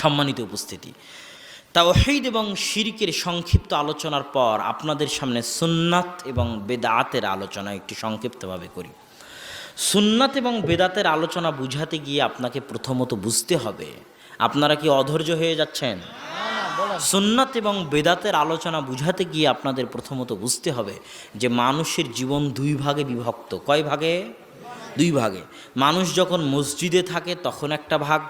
সম্মানিত উপস্থিতি। তাওহীদ এবং শিরকের সংক্ষিপ্ত আলোচনার পর আপনাদের সামনে সুন্নাত এবং বেদাতের আলোচনা একটু সংক্ষিপ্তভাবে করি। সুন্নাত এবং বেদাতের আলোচনা বুঝাতে গিয়ে আপনাকে প্রথমত বুঝতে হবে, আপনারা কি অধৈর্য হয়ে যাচ্ছেন? সুন্নাত এবং বেদাতের আলোচনা বুঝাতে গিয়ে আপনাদের প্রথমত বুঝতে হবে যে মানুষের জীবন দুই ভাগে বিভক্ত। কয় ভাগে? দুই ভাগে। মানুষ যখন মসজিদে থাকে তখন একটা ভাগ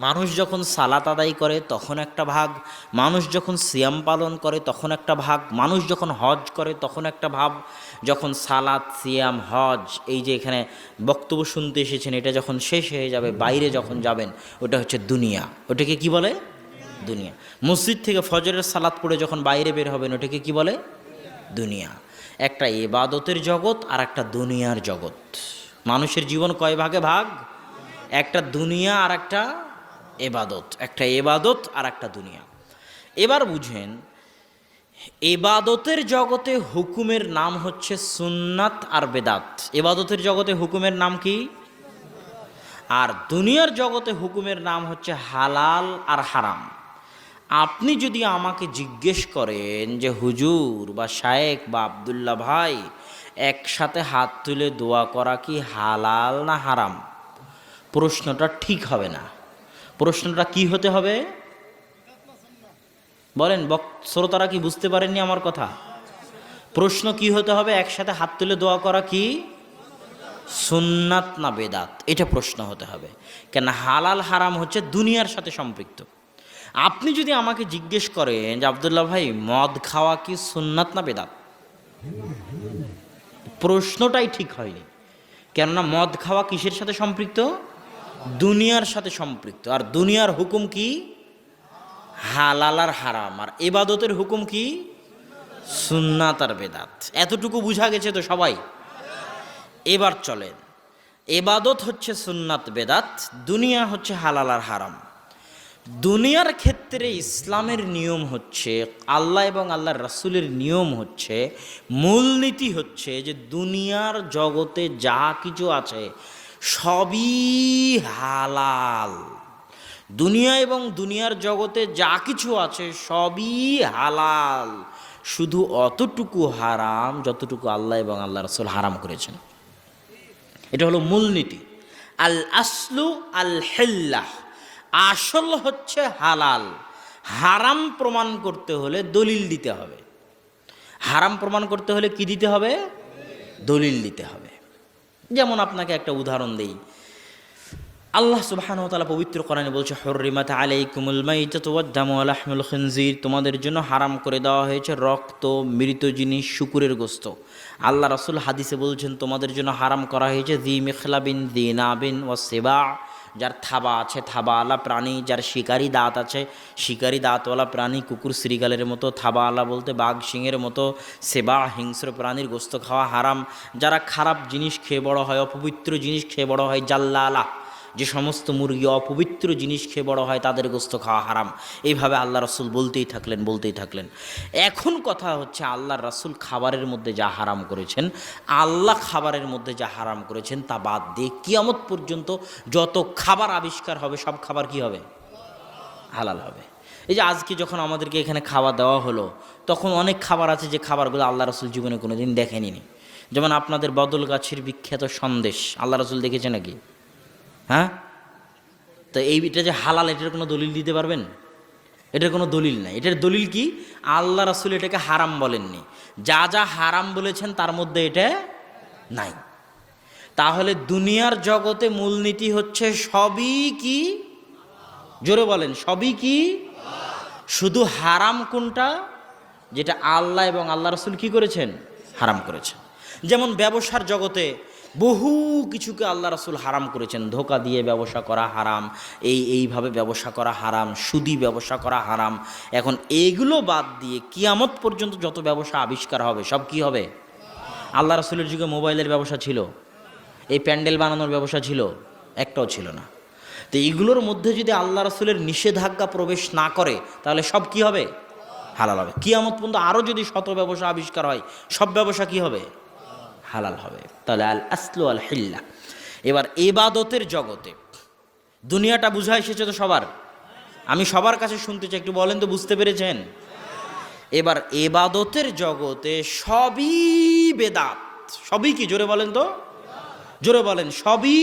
মানুষ যখন সালাত আদায় করে, তখন একটা ভাগ। মানুষ যখন সিয়াম পালন করে, তখন একটা ভাগ। মানুষ যখন হজ করে, তখন একটা ভাব। যখন সালাত, সিয়াম, হজ, এই যে এখানে বক্তব্য শুনতে এসেছেন, এটা যখন শেষ হয়ে যাবে, বাইরে যখন যাবেন, ওটা হচ্ছে দুনিয়া। ওটাকে কি বলে? দুনিয়া। মসজিদ থেকে ফজরের সালাত পড়ে যখন বাইরে বের হবেন, ওটাকে কি বলে? দুনিয়া। একটা এবাদতের জগৎ আর একটা দুনিয়ার জগৎ। মানুষের জীবন কয় ভাগে ভাগ? একটা দুনিয়া আর একটা এবাদত, একটা এবাদত আর একটা দুনিয়া। এবার বুঝেন, এবাদতের জগতে হুকুমের নাম হচ্ছে সুন্নাত আর বেদাত। এবাদতের জগতে হুকুমের নাম কি? আর দুনিয়ার জগতে হুকুমের নাম হচ্ছে হালাল আর হারাম। আপনি যদি আমাকে জিজ্ঞেস করেন যে, হুজুর বা শায়েক বা আবদুল্লাহ ভাই, একসাথে হাত তুলে দোয়া করা কি হালাল না হারাম? প্রশ্নটা ঠিক হবে না। প্রশ্নটা কি হতে হবে? বলেন শ্রোতারা কি বুঝতে পারেননি আমার কথা? প্রশ্ন কি হতে হবে? একসাথে হাত তুলে দোয়া করা কি? সুন্নাত না বেদাত? এটা প্রশ্ন হতে হবে। কেন হালাল হারাম হচ্ছে দুনিয়ার সাথে সম্পৃক্ত। আপনি যদি আমাকে জিজ্ঞেস করেন যে, আবদুল্লাহ ভাই, মদ খাওয়া কি সুন্নাত না বেদাত? প্রশ্নটাই ঠিক হয়নি। কেননা মদ খাওয়া কিসের সাথে সম্পৃক্ত? দুনিয়ার সাথে সম্পৃক্ত। আর দুনিয়ার হুকুম কি? হালাল আর হারাম। আর এবাদতের হুকুম কি? সুন্নাত আর বেদাত। এতটুকু বুঝা গেছে তো সবাই? এবার চলেন। এবাদত হচ্ছে সুন্নাত, বেদাত। দুনিয়া হচ্ছে হালাল আর হারাম। দুনিয়ার ক্ষেত্রে ইসলামের নিয়ম হচ্ছে, আল্লাহ এবং আল্লাহর রাসূলের নিয়ম হচ্ছে, মূলনীতি হচ্ছে যে দুনিয়ার জগতে যা কিছু আছে সবই হালাল। দুনিয়া এবং দুনিয়ার জগতে যা কিছু আছে সবই হালাল। শুধু অতটুকু হারাম যতটুকু আল্লাহ এবং আল্লাহ রসুল হারাম করেছেন। এটা হলো মূলনীতি আল আসলু আল হেল্লাহ আসল হচ্ছে হালাল। হারাম প্রমাণ করতে হলে দলিল দিতে হবে। হারাম প্রমাণ করতে হলে কি দিতে হবে? দলিল দিতে হবে। যেমন আপনাকে একটা উদাহরণ দেই। আল্লাহ সুবহান তালা পবিত্র কোরআনে বলছে হরিমাত আলাই কুমুল মাইতামুল খনজির। তোমাদের জন্য হারাম করে দেওয়া হয়েছে রক্ত, মৃত জিনিস শুকুরের গোস্ত। আল্লাহ রসুল হাদিসে বলছেন, তোমাদের জন্য হারাম করা হয়েছে দি মিখলাবিন দি নাবিন ও সেবা। যার থাবা আছে, থাবাওয়ালা প্রাণী, যার শিকারি দাঁত আছে, শিকারি দাঁতওয়ালা প্রাণী কুকুর শ্রীগালের মতো, থাবাওয়ালা বলতে বাঘ সিংয়ের মতো, সেবা হিংস্র প্রাণীর গোস্ত খাওয়া হারাম, যারা খারাপ জিনিস খেয়ে বড় হয়, অপবিত্র জিনিস খেয়ে বড় হয়, জাল্লালা। যে সমস্ত মুরগি অপবিত্র জিনিস খেয়ে বড় হয়, তাদের গোস্ত খাওয়া হারাম। এইভাবে আল্লাহ রসুল বলতেই থাকলেন বলতেই থাকলেন। এখন কথা হচ্ছে আল্লাহ রাসুল খাবারের মধ্যে যা হারাম করেছেন, আল্লাহ খাবারের মধ্যে যা হারাম করেছেন, তা বাদ দিয়ে কিয়ামত পর্যন্ত যত খাবার আবিষ্কার হবে, সব খাবার কি হবে? হালাল হবে। এই যে আজকে যখন আমাদেরকে এখানে খাওয়া দেওয়া হলো, তখন অনেক খাবার আছে যে খাবারগুলো আল্লাহ রসুল জীবনে কোনো দিন দেখেনি যেমন আপনাদের বদল গাছের বিখ্যাত সন্দেশ, আল্লাহ রসুল দেখেছে নাকি? হ্যাঁ? তো এইটা যে হালাল, এটার কোনো দলিল দিতে পারবেন? এটার কোনো দলিল নাই। এটার দলিল কি? আল্লাহ রাসুল এটাকে হারাম বলেননি। যা যা হারাম বলেছেন, তার মধ্যে এটা নাই। তাহলে দুনিয়ার জগতে মূলনীতি হচ্ছে সবই কি? জোরে বলেন, সবই কি? শুধু হারাম কোনটা? যেটা আল্লাহ এবং আল্লাহ রসুল কি করেছেন? হারাম করেছেন। যেমন ব্যবসার জগতে বহু কিছুকে আল্লাহ রাসুল হারাম করেছেন। ধোকা দিয়ে ব্যবসা করা হারাম, এই, এইভাবে ব্যবসা করা হারাম, সুদি ব্যবসা করা হারাম। এখন এইগুলো বাদ দিয়ে কিয়ামত পর্যন্ত যত ব্যবসা আবিষ্কার হবে, সব কি হবে? আল্লাহ রাসুলের যুগে মোবাইলের ব্যবসা ছিল, এই প্যান্ডেল বানানোর ব্যবসা ছিল, একটাও ছিল না। তো এইগুলোর মধ্যে যদি আল্লাহ রাসুলের নিষেধাজ্ঞা প্রবেশ না করে, তাহলে সব কি হবে? হালাল হবে। কিয়ামত পর্যন্ত আরও যদি শত ব্যবসা আবিষ্কার হয়, সব ব্যবসা কি হবে? হালাল হবে। তাহলে আল আসলু আল হিল্লা। এবার এবাদতের জগতে দুনিয়াটা বুঝা এসেছে তো সবার? আমি সবার কাছে শুনতে চাই, একটু বলেন তো, বুঝতে পেরেছেন? এবার এবাদতের জগতে সবই বেদাত। সবই কি, জোরে বলেন তো? জোরে বলেন, সবই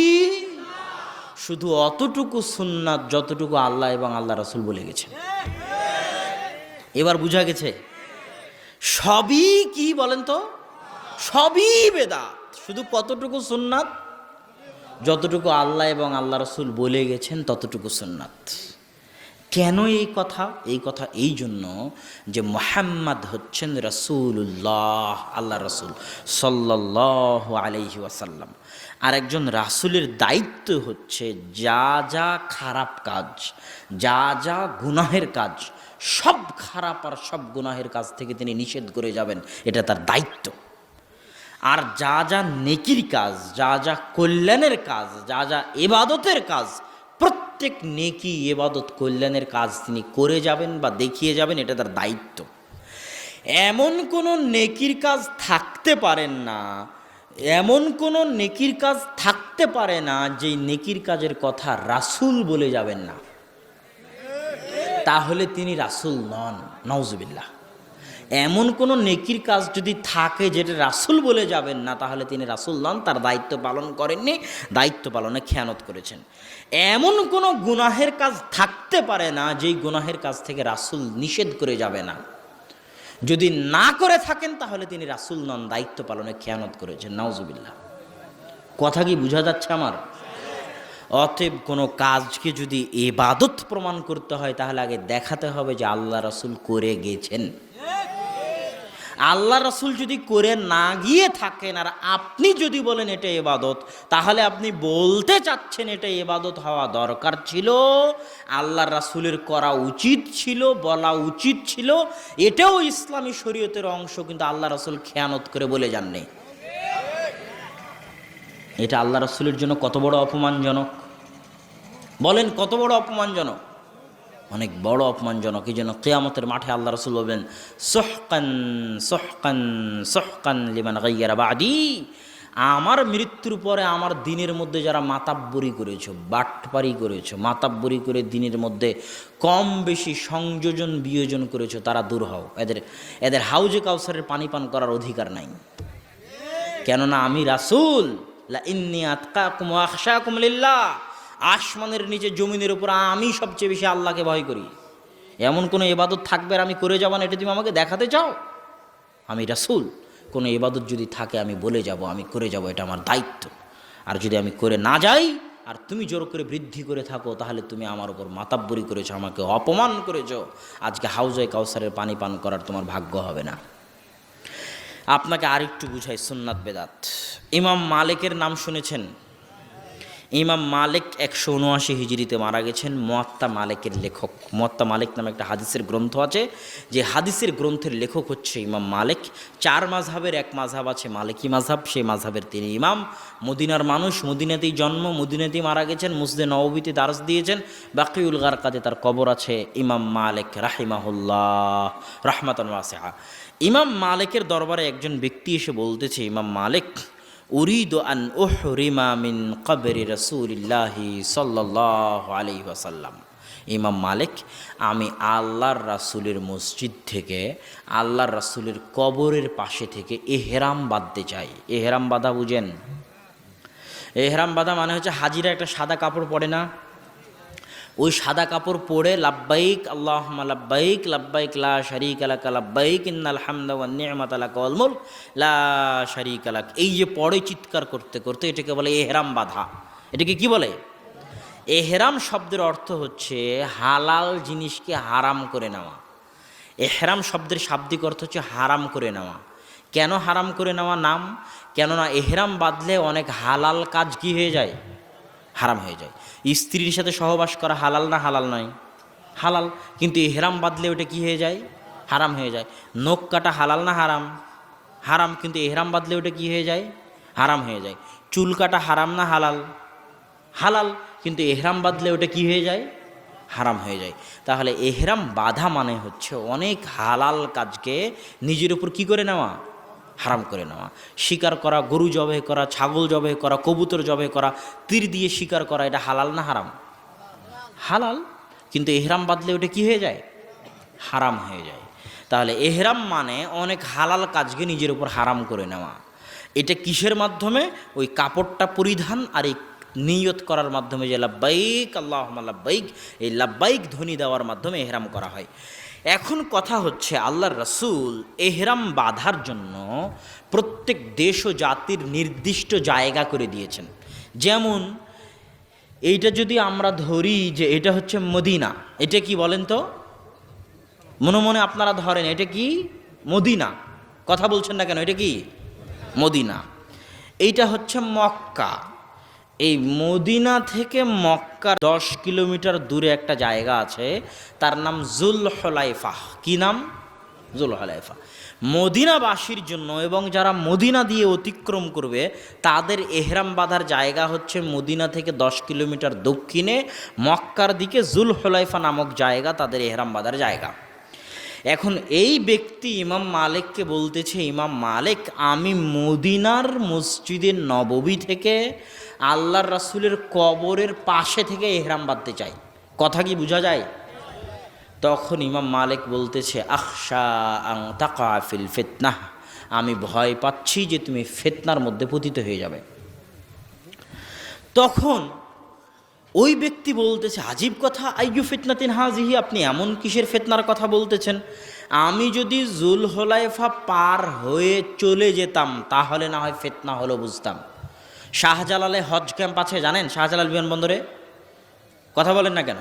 শুধু অতটুকু সুন্নাত যতটুকু আল্লাহ এবং আল্লাহ রসুল বলে গেছেন। এবার বুঝা গেছে? সবই কি বলেন তো? সবই বেদাত। শুধু কতটুকু সুন্নাত? যতটুকু আল্লাহ এবং আল্লাহ রসুল বলে গেছেন, ততটুকু সুন্নাত। কেন এই কথা? এই কথা এই জন্য যে মোহাম্মদ হচ্ছেন রসুল্লাহ আল্লাহ রসুল সাল্লাহ আলহি ওয়াসাল্লাম। আর একজন রাসুলের দায়িত্ব হচ্ছে যা যা খারাপ কাজ, যা যা গুনাহের কাজ, সব খারাপ আর সব গুনাহের কাজ থেকে তিনি নিষেধ করে যাবেন, এটা তার দায়িত্ব। আর যা যা নেকির কাজ, যা যা কল্যাণের কাজ, যা যা এবাদতের কাজ, প্রত্যেক নেকি এবাদত কল্যাণের কাজ তিনি করে যাবেন বা দেখিয়ে যাবেন, এটা তার দায়িত্ব। এমন কোনো নেকির কাজ থাকতে পারেন না, এমন কোনো নেকির কাজ থাকতে পারে না, যেই নেকির কাজের কথা রাসুল বলে যাবেন না। তাহলে তিনি রাসুল নন নওজুবিল্লাহ এমন কোনো নেকির কাজ যদি থাকে যেটা রাসুল বলে যাবেন না, তাহলে তিনি রাসুল নন তার দায়িত্ব পালন করেননি, দায়িত্ব পালনে খেয়ানত করেছেন। এমন কোনো গুনাহের কাজ থাকতে পারে না, যেই গুনাহের কাজ থেকে রাসুল নিষেধ করে যাবে না। যদি না করে থাকেন, তাহলে তিনি রাসুল নন দায়িত্ব পালনে খেয়ানত করেছেন। নাউজুবিল্লাহ। কথা কি বোঝা যাচ্ছে আমার? অতএব কোনো কাজকে যদি এবাদত প্রমাণ করতে হয়, তাহলে আগে দেখাতে হবে যে আল্লাহ রাসুল করে গেছেন। আল্লাহ রসুল যদি করে না গিয়ে থাকেন, আর আপনি যদি বলেন এটা এবাদত, তাহলে আপনি বলতে চাচ্ছেন এটা এবাদত হওয়া দরকার ছিল, আল্লাহ রাসুলের করা উচিত ছিল, বলা উচিত ছিল, এটাও ইসলামী শরীয়তের অংশ, কিন্তু আল্লাহ রসুল খেয়ানত করে বলে যাননি। এটা আল্লাহ রসুলের জন্য কত বড় অপমানজনক। বলেন কত বড় অপমানজনক। অনেক বড় অপমানজনক। এই জন্য কেয়ামতের মাঠে আল্লাহ রসুল বলবেন, সোহকান সোহকান সোহকান লিমান গাইয়ারা বাদি। আমার মৃত্যুর পরে আমার দিনের মধ্যে যারা মাতাব্বরি করেছ, বাটপারি করেছ, মাতাব্বরি করে দিনের মধ্যে কম বেশি সংযোজন, বিয়োজন করেছ, তারা দূর হও। এদের এদের হাউজে কাউসারের পানি পান করার অধিকার নাই। কেননা আমি রাসুল। লা ইন্নি আতকাকুম ওয়া আখশাকুম লিল্লাহ। আসমানের নিচে জমিনের উপর আমি সবচেয়ে বেশি আল্লাহকে ভয় করি। এমন কোনো এবাদত থাকবে আর আমি করে যাব না, এটা তুমি আমাকে দেখাতে চাও? আমি রাসুল, কোনো এবাদত যদি থাকে আমি বলে যাব, আমি করে যাব, এটা আমার দায়িত্ব। আর যদি আমি করে না যাই, আর তুমি জোর করে বৃদ্ধি করে থাকো, তাহলে তুমি আমার উপর মাতাব্বরি করেছ, আমাকে অপমান করেছ। আজকে হাউজে কাউসারের পানি পান করার তোমার ভাগ্য হবে না। আপনাকে আরেকটু বুঝাই, সুন্নাত বেদাত। ইমাম মালিকের নাম শুনেছেন? ইমাম মালিক একশো উনআশি হিজড়িতে মারা গেছেন, মোয়াত্তা মালিকের লেখক। মোয়াত্তা মালিক নামে একটা হাদিসের গ্রন্থ আছে। যে হাদিসের গ্রন্থের লেখক হচ্ছে ইমাম মালিক। চার মাঝহাবের এক মাঝহাব আছে মালিকি মাঝহাব সেই মাঝহাবের তিনি ইমাম। মদিনার মানুষ মদিনাতেই জন্ম, মদিনাতেই মারা গেছেন মুসদে নবীতে দারস দিয়েছেন। বাকিউল গারকাতে তার কবর আছে ইমাম মালিক রাহিমাহুল্লাহ, রহমাতন ওয়াসেহা ইমাম মালিকের দরবারে একজন ব্যক্তি এসে বলতেছে, ইমাম মালিক উরিদ আন উহরিমা মিন কবরি রসুলিল্লাহি সাল্লাহ আলি ওয়াসাল্লাম। ইমাম মালিক, আমি আল্লাহর রাসুলের মসজিদ থেকে, আল্লাহর রাসুলের কবরের পাশে থেকে এহেরাম বাঁধতে চাই। এহেরাম বাঁধা বুঝেন? এহেরাম বাঁধা মানে হচ্ছে হাজিরা একটা সাদা কাপড় পরে না? ওই সাদা কাপড় পরে লাব্বাইক আল্লাহ লাব্বাইক লাব্বাইক লা শারিক আলাক লাব্বাইক, ইন্নাল হামদা ওয়ান নি'মাত আলাক ওয়াল মুলক, লা শারিক আলাক এই যে পরে চিৎকার করতে করতে এটাকে বলে এহরাম বাধা। এটাকে কি বলে? এহরাম শব্দের অর্থ হচ্ছে হালাল জিনিসকে হারাম করে নেওয়া। এহরাম শব্দের শাব্দিক অর্থ হচ্ছে হারাম করে নেওয়া। কেন হারাম করে নেওয়া নাম? কেননা এহরাম বাঁধলে অনেক হালাল কাজ কি হয়ে যায়? হারাম হয়ে যায়। স্ত্রীর সাথে সহবাস করা হালাল না হালাল নয়। হালাল, কিন্তু এহরাম বাঁধলে ওটা কি হয়ে যায়? হারাম হয়ে যায়। নখ কাটা হালাল না হারাম? হারাম, কিন্তু এহরাম বাঁধলে ওটা কি হয়ে যায়? হারাম হয়ে যায়। চুল কাটা হারাম না হালাল? হালাল, কিন্তু এহরাম বাঁধলে ওটা কি হয়ে যায়? হারাম হয়ে যায়। তাহলে এহরাম বাধা মানে হচ্ছে অনেক হালাল কাজকে নিজের উপর কি করে নেওয়া? হারাম করে নেওয়া। শিকার করা, গরু জবে করা, ছাগল জবে করা, কবুতর জবে করা, তীর দিয়ে শিকার করা, এটা হালাল না হারাম? হালাল, কিন্তু এহরাম বাদলে ওটা কি হয়ে যায়? হারাম হয়ে যায়। তাহলে এহরাম মানে অনেক হালাল কাজকে নিজের উপর হারাম করে নেওয়া। এটা কিসের মাধ্যমে? ওই কাপড়টা পরিধান আর এই নিয়ত করার মাধ্যমে যে লাব্বাইক আল্লাহ লাব্বাইক, এই লাব্বাইক ধ্বনি দেওয়ার মাধ্যমে এহরাম করা হয়। এখন কথা হচ্ছে আল্লাহর রসুল এহরাম বাঁধার জন্য প্রত্যেক দেশ ও জাতির নির্দিষ্ট জায়গা করে দিয়েছেন। যেমন, এইটা যদি আমরা ধরি যে এটা হচ্ছে মদিনা, এটা কি বলেন তো? মনে মনে আপনারা ধরেন, এটা কি? মদিনা। কথা বলছেন না কেন, এটা কি? মদিনা। এইটা হচ্ছে মক্কা। এই মদিনা থেকে মক্কা দশ কিলোমিটার দূরে একটা জায়গা আছে, তার নাম জুল হলাইফা কি নাম? জুল হলাইফা মদিনাবাসীর জন্য এবং যারা মদিনা দিয়ে অতিক্রম করবে, তাদের এহরাম বাঁধার জায়গা হচ্ছে মদিনা থেকে দশ কিলোমিটার দক্ষিণে মক্কার দিকে জুল হলাইফা নামক জায়গা, তাদের এহরাম বাঁধার জায়গা। এখন এই ব্যক্তি ইমাম মালিককে বলতেছে, ইমাম মালিক, আমি মদিনার মসজিদের নববী থেকে আল্লাহর রাসুলের কবরের পাশে থেকে এহরাম বাঁধতে চাই কথা কি বোঝা যায়? তখন ইমাম মালিক বলতেছে, আখশা আং তাকাফিল ফেতনাহ আমি ভয় পাচ্ছি যে তুমি ফেতনার মধ্যে পতিত হয়ে যাবে। তখন ওই ব্যক্তি বলতেছে, আজীব কথা, আইয়ু ফিতনাতিন হাজিহি আপনি এমন কিসের ফেতনার কথা বলতেছেন? আমি যদি জুল হলাইফা পার হয়ে চলে যেতাম, তাহলে না হয় ফেতনা হলো বুঝতাম। শাহজালালে হজ ক্যাম্প আছে জানেন? শাহজালাল বিমানবন্দরে কথা বলেন না কেন?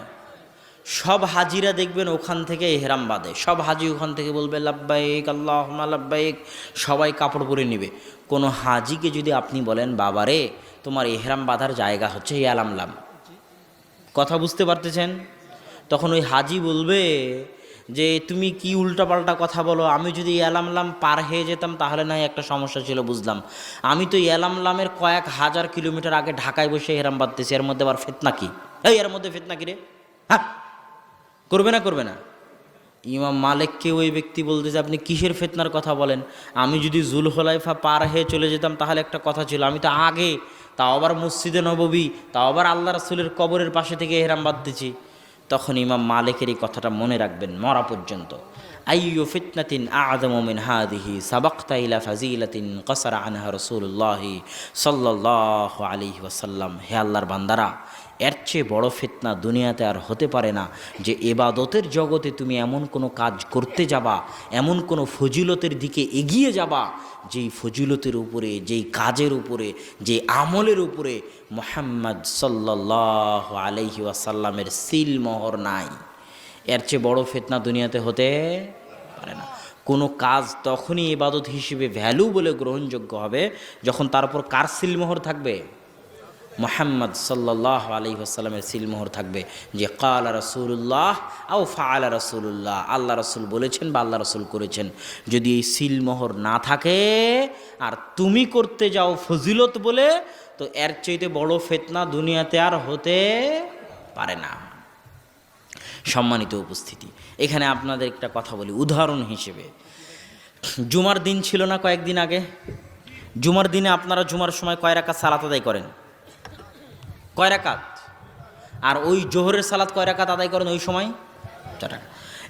সব হাজিরা দেখবেন ওখান থেকে এহরাম বাঁধে সব হাজি ওখান থেকে বলবে, লাব্বাইক আল্লাহ লাব্বাইক। সবাই কাপড় পরে নিবে। কোনো হাজিকে যদি আপনি বলেন, বাবারে, তোমার এহরাম বাঁধার জায়গা হচ্ছে ইয়ালামলাম কথা বুঝতে পারতেছেন? তখন ওই হাজি বলবে যে তুমি কি উল্টাপাল্টা কথা বলো? আমি যদি ইয়ালামলাম পার হয়ে যেতাম, তাহলে নাই একটা সমস্যা ছিল, বুঝলাম। আমি তো ইয়ালামলামের কয়েক হাজার কিলোমিটার আগে ঢাকায় বসে হেরাম বাঁধতেছি, এর মধ্যে আবার ফেতনা কি? এই, এর মধ্যে ফেতনা কি রে? হ্যাঁ করবে না করবে না। ইমাম মালিককে ওই ব্যক্তি বলতেছে, আপনি কিসের ফেতনার কথা বলেন? আমি যদি জুল হলাইফা পার হয়ে চলে যেতাম, তাহলে একটা কথা ছিল, আমি তো আগে, তাও আবার মসজিদে নববী, তাও আবার আল্লাহ রাসুলের কবরের পাশে থেকে এহরাম বাঁধতেছি। তখন ইমাম মালিকের এই কথাটা মনে রাখবেন, মরা পর্যন্ত। আইয়ু ফিতনাতিন আদম মিন হাদিহি সাবাক্তা ইলা ফাজিলাতিন কসারা আনহা রসুল্লাহি সাল্লাহ আলী ওয়াসাল্লাম। হে আল্লাহর বান্দারা, এর চেয়ে বড় ফিতনা দুনিয়াতে আর হতে পারে না যে এবাদতের জগতে তুমি এমন কোনো কাজ করতে যাবা, এমন কোনো ফজিলতের দিকে এগিয়ে যাবা যেই ফজিলতের উপরে, যেই কাজের উপরে যে আমলের উপরে মোহাম্মদ সাল্লাহ আলহি আসাল্লামের সিল মোহর নাই। এর চেয়ে বড় ফেতনা দুনিয়াতে হতে পারে না। কোনো কাজ তখনই এবাদত হিসেবে ভ্যালু বলে গ্রহণযোগ্য হবে যখন তার উপর কার সিলমোহর থাকবে? মোহাম্মদ সাল্লাহ আলি আসাল্লামের সিলমোহর থাকবে যে কাল রসুল্লাহ আও ফাআলা রসুল্লাহ আল্লাহ রসুল বলেছেন বা আল্লাহ রসুল করেছেন। যদি এই সিলমোহর না থাকে, আর তুমি করতে যাও ফজিলত বলে, তো এর চাইতে বড় ফেতনা দুনিয়াতে আর হতে পারে না। সম্মানিত উপস্থিতি, এখানে আপনাদের একটা কথা বলি, উদাহরণ হিসেবে। জুমার দিন ছিল না কয়েকদিন আগে? জুমার দিনে আপনারা জুমার সময় কয় রাকাত সালাত আদায় করেন? কয় রাকাত আর ওই জোহরের সালাত কয় রাকাত আদায় করেন ওই সময় চার।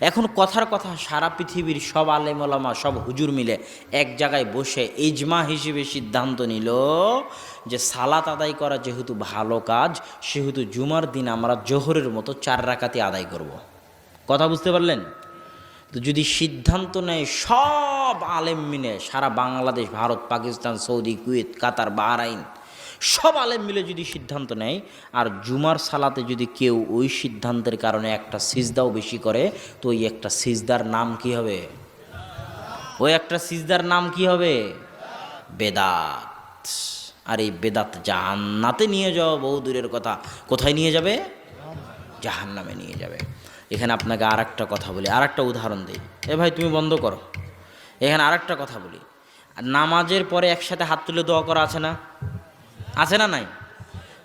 এখন কথার কথা, সারা পৃথিবীর সব আলেমলামা, সব হুজুর মিলে এক জায়গায় বসে ইজমা হিসেবে সিদ্ধান্ত নিল যে সালাত আদায় করা যেহেতু ভালো কাজ, সেহেতু জুমার দিন আমরা জোহরের মতো চার রাকাতি আদায় করব। কথা বুঝতে পারলেন তো যদি সিদ্ধান্ত নেয় সব আলেম মিলে, সারা Bangladesh, Bharat, Pakistan, Saudi, Kuwait, Qatar, Bahrain সব আলেম মিলে যদি সিদ্ধান্ত নেয়, আর জুমার সালাতে যদি কেউ ওই সিদ্ধান্তের কারণে একটা সিজদাও বেশি করে, তো ওই একটা সিজদার নাম কি হবে? ওই একটা সিজদার নাম কি হবে? বেদাত। আর এই বেদাত জাহান্নাতে নিয়ে যাওয়া বহু দূরের কথা। কোথায় নিয়ে যাবে? জাহান্নামে নিয়ে যাবে। এখানে আপনাকে আর একটা কথা বলি আর একটা উদাহরণ দিই। এ ভাই, তুমি বন্ধ করো। এখানে আর একটা কথা বলি। নামাজের পরে একসাথে হাত তুলে দোয়া করা আছে না? আছে না নাই?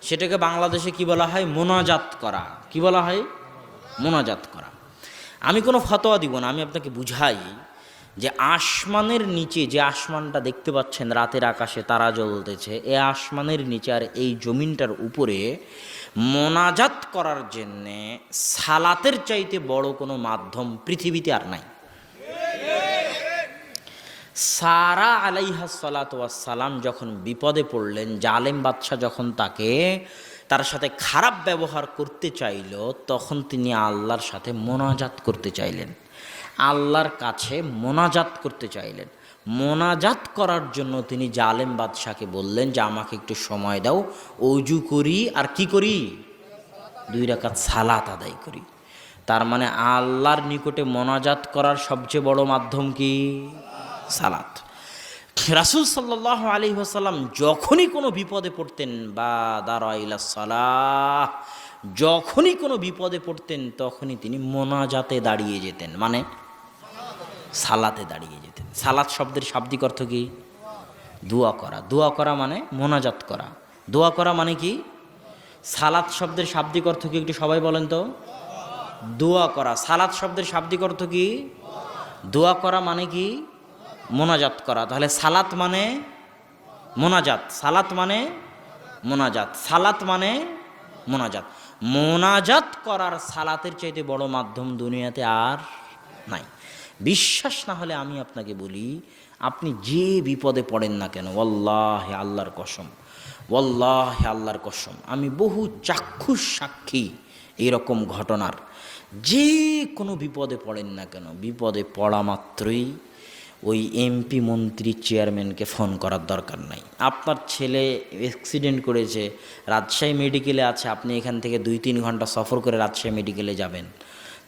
সেটাকে বাংলাদেশে কি বলা হয়? মোনাজাত করা। কি বলা হয়? মোনাজাত করা। আমি কোনো ফতোয়া দিব না, আমি আপনাকে বুঝাই যে আসমানের নিচে যে আসমানটা দেখতে পাচ্ছেন রাতের আকাশে, তারা জ্বলতেছে, এ আসমানের নিচে আর এই জমিনটার উপরে মোনাজাত করার জন্যে সালাতের চাইতে বড় কোনো মাধ্যম পৃথিবীতে আর নাই। সারা আলাইহা সালাম যখন বিপদে পড়লেন, জালেম বাদশাহ যখন তাকে তার সাথে খারাপ ব্যবহার করতে চাইল, তখন তিনি আল্লাহর সাথে মোনাজাত করতে চাইলেন। আল্লাহর কাছে মোনাজাত করতে চাইলেন। মোনাজাত করার জন্য তিনি জালেম বাদশাহকে বললেন যে, আমাকে একটু সময় দাও, অজু করি, আর কি করি? দুই রাকাত সালাত আদায় করি। তার মানে আল্লাহর নিকটে মোনাজাত করার সবচেয়ে বড় মাধ্যম কি? সালাত। রাসুল সাল্লাহ আলী আসাল্লাম যখনই কোনো বিপদে পড়তেন, বা দারাইলা সালাহ, যখনই কোনো বিপদে পড়তেন, তখনই তিনি মোনাজাতে দাঁড়িয়ে যেতেন। মানে সালাতে দাঁড়িয়ে যেতেন। সালাত শব্দের শাব্দিক অর্থ কি? দোয়া করা। দোয়া করা মানে মোনাজাত করা। দোয়া করা মানে কি? সালাত শব্দের শাব্দিক অর্থ কি একটু সবাই বলেন তো? দোয়া করা। সালাত শব্দের শাব্দিক অর্থ কি? দোয়া করা মানে কি? মোনাজাত করা। তাহলে সালাত মানে মোনাজাত। সালাত মানে মোনাজাত। সালাত মানে মোনাজাত। মোনাজাত করার সালাতের চাইতে বড় মাধ্যম দুনিয়াতে আর নাই। বিশ্বাস না হলে আমি আপনাকে বলি, আপনি যে বিপদে পড়েন না কেন ওল্লাহ আল্লাহর কসম ওল্লাহ আল্লাহর কসম, আমি বহু চাক্ষুষ সাক্ষী এরকম ঘটনার। যে কোনো বিপদে পড়েন না কেন, বিপদে পড়া মাত্রই ওই এমপি মন্ত্রী চেয়ারম্যানকে ফোন করার দরকার নাই। আপনার ছেলে অ্যাক্সিডেন্ট করেছে, রাজশাহী মেডিকেলে আছে, আপনি এখান থেকে দুই তিন ঘণ্টা সফর করে রাজশাহী মেডিকেলে যাবেন।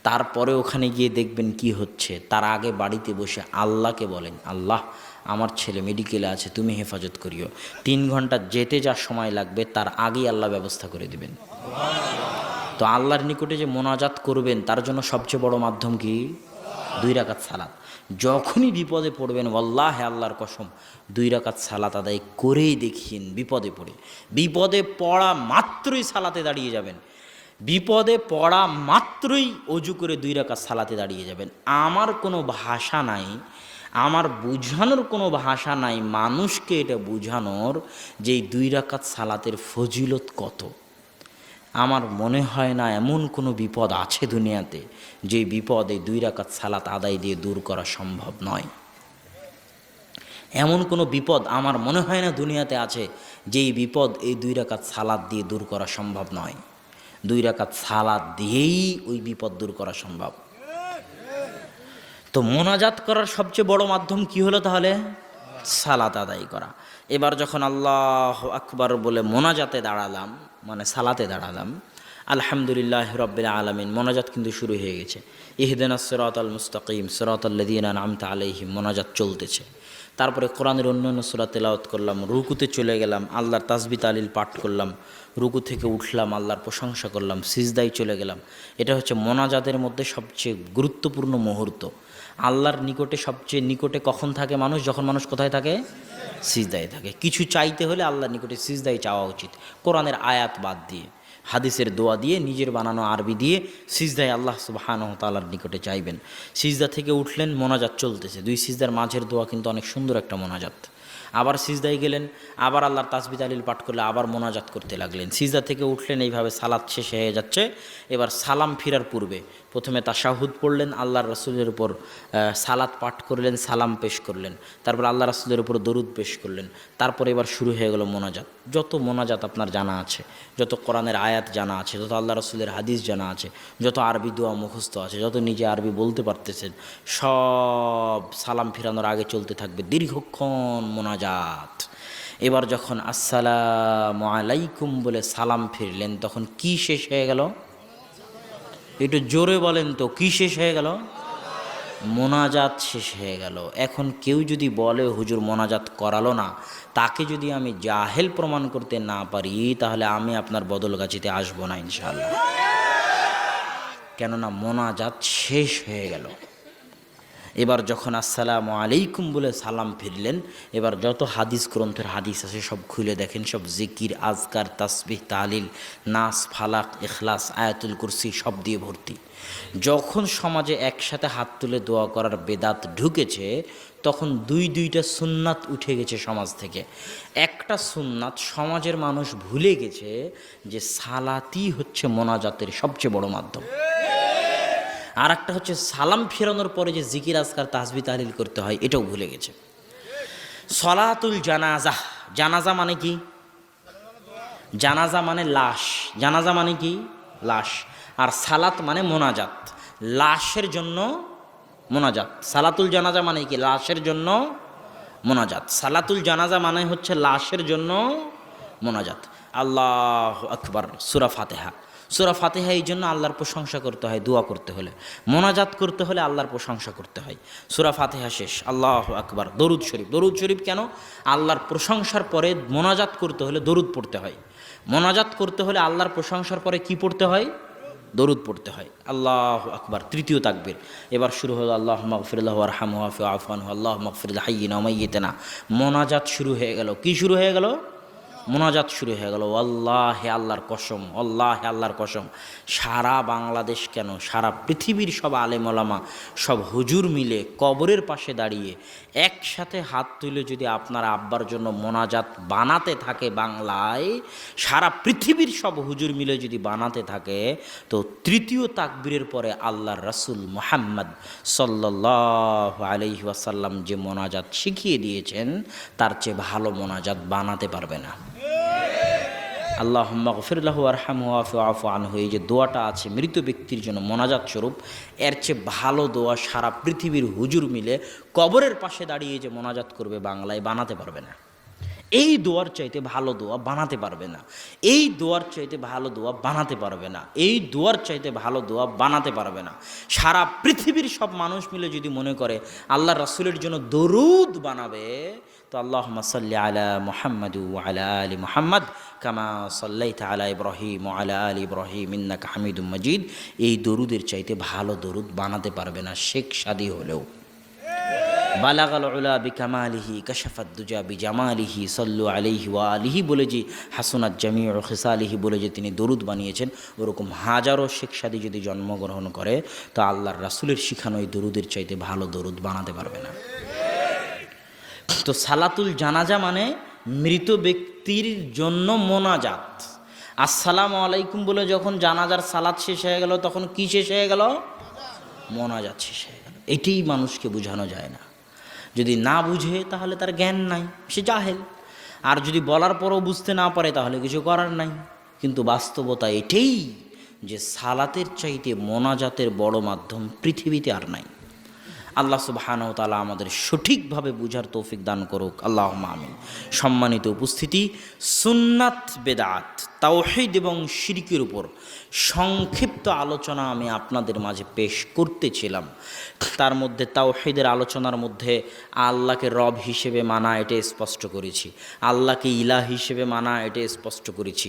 তারপরে ওখানে গিয়ে দেখবেন কি হচ্ছে। তার আগে বাড়িতে বসে আল্লাহকে বলেন, আল্লাহ, আমার ছেলে মেডিকেলে আছে, তুমি হেফাজত করিও। তিন ঘণ্টা যেতে যা সময় লাগবে, তার আগেই আল্লাহ ব্যবস্থা করে দিবেন। তো আল্লাহর নিকটে যে মোনাজাত করবেন, তার জন্য সবচেয়ে বড় মাধ্যম কি? দুই রাকাত সালাত। যখনই বিপদে পড়বেন ওল্লাহ আল্লাহর কসম, দুই রাকাত সালাত আদায় করেই দেখিন বিপদে পড়ে। বিপদে পড়া মাত্রই সালাতে দাঁড়িয়ে যাবেন। বিপদে পড়া মাত্রই অজু করে দুই রাকাত সালাতে দাঁড়িয়ে যাবেন। আমার কোনো ভাষা নাই, আমার বুঝানোর কোনো ভাষা নাই, মানুষকে এটা বুঝানোর যে দুই রাকাত সালাতের ফজিলত কত। আমার মনে হয় না এমন কোনো বিপদ আছে দুনিয়াতে যে বিপদ দুই রাকাত সালাত আদায় দিয়ে দূর করা সম্ভব নয়। এমন কোনো বিপদ আমার মনে হয় না দুনিয়াতে আছে যেই বিপদ এই দুই রাকাত সালাদ দিয়ে দূর করা সম্ভব নয়। দুই রাকাত সালাদ দিয়েই ওই বিপদ দূর করা সম্ভব। তো মোনাজাত করার সবচেয়ে বড় মাধ্যম কি হলো তাহলে? সালাত আদায় করা। এবার যখন আল্লাহ আকবার বলে মোনাজাতে দাঁড়ালাম মানে সালাতে দাঁড়ালাম। আলহামদুলিল্লাহ রব্বিল আলমিন, মোনাজাত কিন্তু শুরু হয়ে গেছে। ইহদিন সরাত আল মুস্তাকিম সরাত আল্লাদিনা নামতা আলাইহিম, মোনাজাত চলতেছে। তারপরে কোরআনের অন্য অন্য সুরা তেলাওয়াত করলাম, রুকুতে চলে গেলাম, আল্লাহর তাসবি তালিল পাঠ করলাম, রুকু থেকে উঠলাম, আল্লাহর প্রশংসা করলাম সিজদাই চলে গেলাম। এটা হচ্ছে মোনাজাতের মধ্যে সবচেয়ে গুরুত্বপূর্ণ মুহূর্ত। আল্লাহর নিকটে সবচেয়ে নিকটে কখন থাকে মানুষ? যখন মানুষ কোথায় থাকে? সিজদায় থাকে। কিছু চাইতে হলে আল্লাহর নিকটে সিজদাই চাওয়া উচিত। কোরআনের আয়াত বাদ দিয়ে, হাদিসের দোয়া দিয়ে, নিজের বানানো আরবি দিয়ে সিজদায় আল্লাহ সুবাহান তালার নিকটে চাইবেন। সিজদা থেকে উঠলেন, মোনাজাত চলতেছে। দুই সিজদার মাঝের দোয়া কিন্তু অনেক সুন্দর একটা মোনাজাত। আবার সিজদায় গেলেন, আবার আল্লাহর তাসবিদ আলিল পাঠ করলে আবার মোনাজাত করতে লাগলেন। সিজদা থেকে উঠলেন, এইভাবে সালাদ শেষ হয়ে যাচ্ছে। এবার সালাম ফিরার পূর্বে প্রথমে তাশাহুদ পড়লেন, আল্লাহর রসুলের উপর সালাদ পাঠ করলেন, সালাম পেশ করলেন। তারপর আল্লাহ রসুলের উপর দরুদ পেশ করলেন। তারপর এবার শুরু হয়ে গেল মোনাজাত। যত মোনাজাত আপনার জানা আছে, যত কোরআনের আয়াত জানা আছে, যত আল্লাহ রসুলের হাদিস জানা আছে, যত আরবি দোয়া মুখস্থ আছে, যত নিজে আরবি বলতে পারতেছেন, সব সালাম ফিরানোর আগে চলতে থাকবে দীর্ঘক্ষণ মোনাজাত। এবার যখন আসসালাম আলাইকুম বলে সালাম ফিরলেন, তখন কি শেষ হয়ে গেল? একটু জোরে বলেন তো, কী শেষ হয়ে গেল? মোনাজাত শেষ হয়ে গেল। এখন কেউ যদি বলে, হুজুর মোনাজাত করালো না। তাকে যদি আমি জাহেল প্রমাণ করতে না পারি, তাহলে আমি আপনার বদলগাছিতে আসব না ইনশাল্লাহ কেননা মোনাজাত শেষ হয়ে গেল। এবার যখন আসসালামু আলাইকুম বলে সালাম ফিরলেন, এবার যত হাদিস গ্রন্থের হাদিস আছে সব খুলে দেখেন, সব জিকির, আজকার, তাসবিহ, তালিল, নাস, ফালাক এখলাস আয়াতুল কুরসি সব দিয়ে ভর্তি। যখন সমাজে একসাথে হাত তুলে দোয়া করার বেদাত ঢুকেছে, তখন দুই দুইটা সুন্নাত উঠে গেছে সমাজ থেকে। একটা সুন্নাত সমাজের মানুষ ভুলে গেছে যে সালাতি হচ্ছে মোনাজাতের সবচেয়ে বড় মাধ্যম। আর একটা হচ্ছে সালাম ফেরানোর পরে যে জিকির, আজকার তাসবি তাহলিল করতে হয়, এটাও ভুলে গেছে। সলাতুল জানাজা জানাজা মানে কি? জানাজা মানে লাশ। জানাজা মানে কি? লাশ। আর সালাত মানে মোনাজাত। লাশের জন্য মোনাজাত। সালাতুল জানাজা মানে কি? লাশের জন্য মোনাজাত। সালাতুল জানাজা মানে হচ্ছে লাশের জন্য মোনাজাত। আল্লাহ আকবার। সুরা ফাতেহা। সুরা ফাতেহা এই জন্য আল্লাহর প্রশংসা করতে হয়, দোয়া করতে হলে। মোনাজাত করতে হলে আল্লাহর প্রশংসা করতে হয়। সুরা ফাতেহা শেষ। আল্লাহ আকবার। দরুদ শরীফ। দরুদ শরীফ কেন? আল্লাহর প্রশংসার পরে মোনাজাত করতে হলে দরুদ পড়তে হয়। মোনাজাত করতে হলে আল্লাহর প্রশংসার পরে কি পড়তে হয়? দরুদ পড়তে হয়। আল্লাহ আকবার। তৃতীয় তাকবীর। এবার শুরু হলো আল্লাহ মগফিরুল্লাহ আরহাম আফান আল্লাহ মগফিরুল্লাহ হাইয়িনা মাইয়িতেনা। মোনাজাত শুরু হয়ে গেল। কি শুরু হয়ে গেল? মোনাজাত শুরু হয়ে গেল। আল্লাহ হে আল্লাহর কসম আল্লাহ হে আল্লাহর কসম। সারা বাংলাদেশ কেন, সারা পৃথিবীর সব আলেমলামা সব হুজুর মিলে কবরের পাশে দাঁড়িয়ে একসাথে হাত তুলে যদি আপনার আব্বার জন্য মোনাজাত বানাতে থাকে বাংলায়, সারা পৃথিবীর সব হুজুর মিলে যদি বানাতে থাকে, তো তৃতীয় তাকবীরের পরে আল্লাহর রাসূল মোহাম্মদ সাল্লাহ আলহি ওয়াসাল্লাম যে মোনাজাত শিখিয়ে দিয়েছেন, তার চেয়ে ভালো মোনাজাত বানাতে পারবে না। আল্লাহ মগফিরুল্লাহ আরহাম আফু আনহু, এই যে দোয়াটা আছে মৃত ব্যক্তির জন্য মোনাজাত স্বরূপ, এর চেয়ে ভালো দোয়া সারা পৃথিবীর হুজুর মিলে কবরের পাশে দাঁড়িয়ে যে মোনাজাত করবে বাংলায় বানাতে পারবে না। এই দোয়ার চাইতে ভালো দোয়া বানাতে পারবে না। এই দোয়ার চাইতে ভালো দোয়া বানাতে পারবে না। এই দোয়ার চাইতে ভালো দোয়া বানাতে পারবে না। সারা পৃথিবীর সব মানুষ মিলে যদি মনে করে, আল্লাহ রাসুলের জন্য দরুদ বানাবে তো আল্লাহ সাল্লি আলা মোহাম্মদ আলা আলী মোহাম্মদ, কামা সাল্লাই আলা ইব্রাহিম আলা আলী ইব্রাহিম, ইন্নাকা হামিদুম মজিদ। এই দরুদের চাইতে ভালো দরুদ বানাতে পারবে না শেখ সাদি হলেও। বালাগাল উলা বিকামালিহি কাশাফাত দুজা বিজামালিহি, সল্লু আলিহি ওয়া আলিহি বলে যে, হাসনাত জামি ও খিসালিহি বলে যে তিনি দরুদ বানিয়েছেন, ওরকম হাজারো শেখ সাদি যদি জন্মগ্রহণ করে, তো আল্লাহর রাসুলের শিখানো এই দরুদের চাইতে ভালো দরুদ বানাতে পারবে না। তো সালাতুল জানাজা মানে মৃত ব্যক্তির জন্য মোনাজাত। আসসালামু আলাইকুম বলে যখন জানাজার সালাত শেষ হয়ে গেল, তখন কি শেষ হয়ে গেল? মোনাজাত শেষ হয়ে গেল। এটাই মানুষকে বোঝানো যায় না। যদি না বুঝে, তাহলে তার জ্ঞান নাই, সে জাহেল। আর যদি বলার পরও বুঝতে না পারে, তাহলে কিছু করার নাই। কিন্তু বাস্তবতা এটাই যে সালাতের চাইতে মোনাজাতের বড় মাধ্যম পৃথিবীতে আর নাই। আল্লাহ সুবাহান তালা আমাদের সঠিকভাবে বুঝার তৌফিক দান করুক। আল্লাহ আমিন। সম্মানিত উপস্থিতি, সুন্নাত বেদাত, তাওহিদ এবং শিরকের উপর সংক্ষিপ্ত আলোচনা আমি আপনাদের মাঝে পেশ করতেছিলাম তার মধ্যে তাওহিদের আলোচনার মধ্যে আল্লাহকে রব হিসেবে মানা, এটা স্পষ্ট করেছি। আল্লাহকে ইলা হিসেবে মানা, এটা স্পষ্ট করেছি।